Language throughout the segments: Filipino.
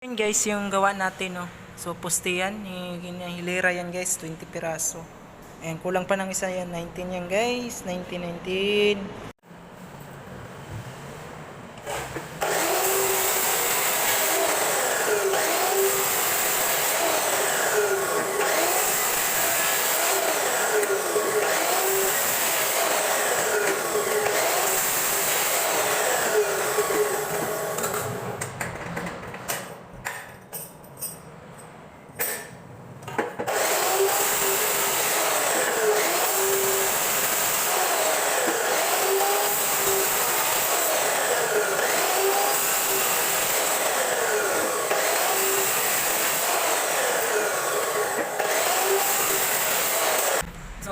Yan guys, yung gawa natin, no. So, poste yan. Hi- hi- Hilera yan guys, 20 piraso. Ayan, kulang pa ng isa yan. 19 yan guys. 19, 19.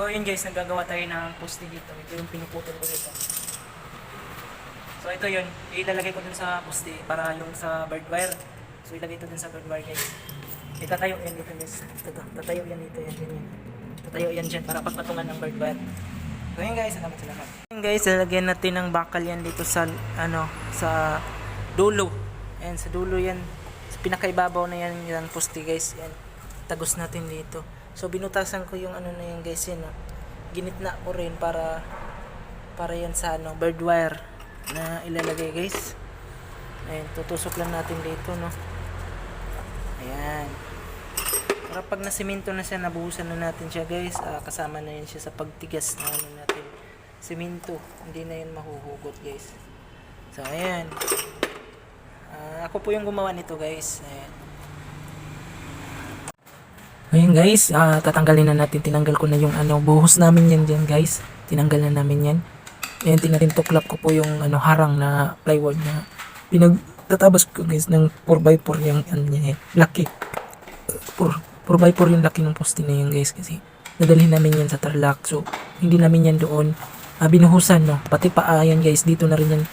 Yun guys, nagagawa tayo ng poste dito. Ito yung pinuputol ko dito. So, ito yun. Ilalagay ko dun sa poste para yung sa bird wire. So, ilagay ito dun sa bird wire guys. Itatayo yan dito guys. Ito, tatayo yan dito. Yan, yan, yan. Tatayo yan dyan para pagpatungan ng bird wire. So, yun guys. Salamat sa. Yun guys, lalagyan natin ng bakal yan dito sa, ano, sa dulo. Ayan, sa dulo yan. Sa pinakaibabaw na yan, yung poste guys. Yan. Tagos natin dito. So binutasan ko yung ano na yan guys yun. No? Ginitna ko rin para para yan sa ano, bird wire na ilalagay guys. Ayan, tutusok lang natin dito no. Ayan. Para pag nasimento na siya, nabuhusan na natin siya guys. Ah, kasama na yun siya sa pagtigas na ano natin. Simento. Hindi na yun mahuhugot guys. So ayan. Ah, ako po yung gumawa nito guys. Ayan. Ngayon guys, ah, tatanggalin na natin. Tinanggal ko na yung ano, buhos namin yan dyan guys. Tinanggal na namin yan. Ayan, tinarintuklap ko po yung ano, harang na plywood na pinagtatabas ko guys ng 4x4 yung ano niya eh, laki. 4, 4x4 yung laki ng poste na yun guys kasi nadalhin namin yan sa Tarlac. So, hindi namin yan doon ah, binuhusan no. Pati paa yan guys, dito na rin yan.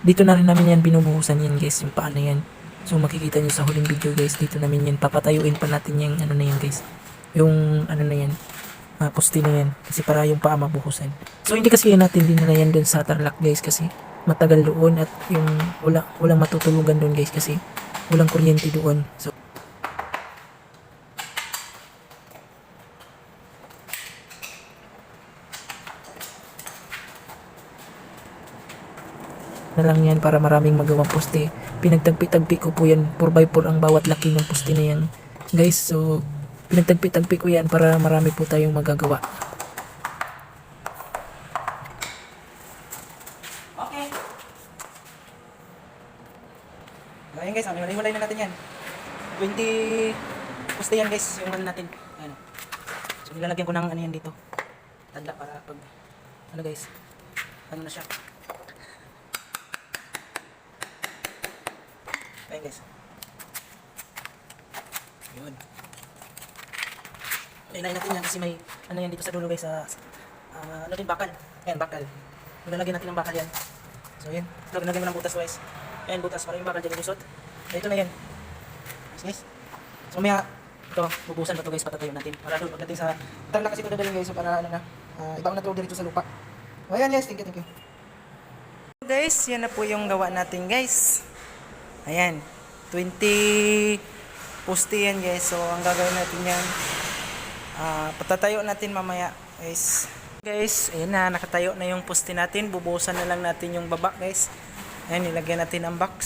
Dito na rin namin yan binubuhusan yan guys, yung paa na yan. So makikita nyo sa huling video guys, dito namin yan, papatayuin pa natin yung ano na yan guys. Yung ano na yan, uh, poste na yan. Kasi para yung paa mabuhusan. So hindi kasi yan natin din na yan dun sa Tarlac guys kasi matagal doon at yung wala, walang matutulugan doon guys kasi walang kuryente doon. So na lang yan para maraming magawang poste. Pinagtagpi-tagpi ko po yan. 4x4 ang bawat laki ng poste na yan. Guys, so pinagtagpi-tagpi ko yan para marami po tayong magagawa. Okay. Ayan guys, ano, hiwalay na natin yan. 20 poste yan guys, yung ano natin. Ayan. So nilalagyan ko ng ano yan dito. Tanda para pag ano guys, ano na siya. Ayan guys. Yun. Ilayin natin yan kasi may ano yan dito sa dulo guys sa ah, ano din bakal. Ayan bakal. Lalagyan natin ng bakal yan. So yan. Ito ginagyan mo ng butas guys. Ayan butas para yung bakal dyan ilusot. Ito na yan. Yes guys. So maya ito bubusan na to guys patatayo natin. Para doon pagdating sa tarla kasi ito dadalhin guys para ano na uh, ibaon na to dito sa lupa. Ayan guys. Thank you thank you. Guys, yan na po yung gawa natin guys. Ayan. 20 poste yan guys. So, ang gagawin natin yan, ah patatayo natin mamaya guys. Guys, ayan na. Nakatayo na yung poste natin. Bubuhusan na lang natin yung baba guys. Ayan, nilagyan natin ang box.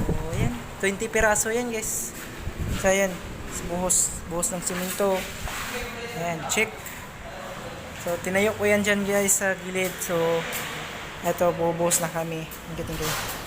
So, ayan. 20 piraso yan guys. So, ayan. Buhos, buhos ng simento. Ayan, check. So, tinayo ko yan dyan guys sa gilid. So, eto, bubuhos na kami. Thank you.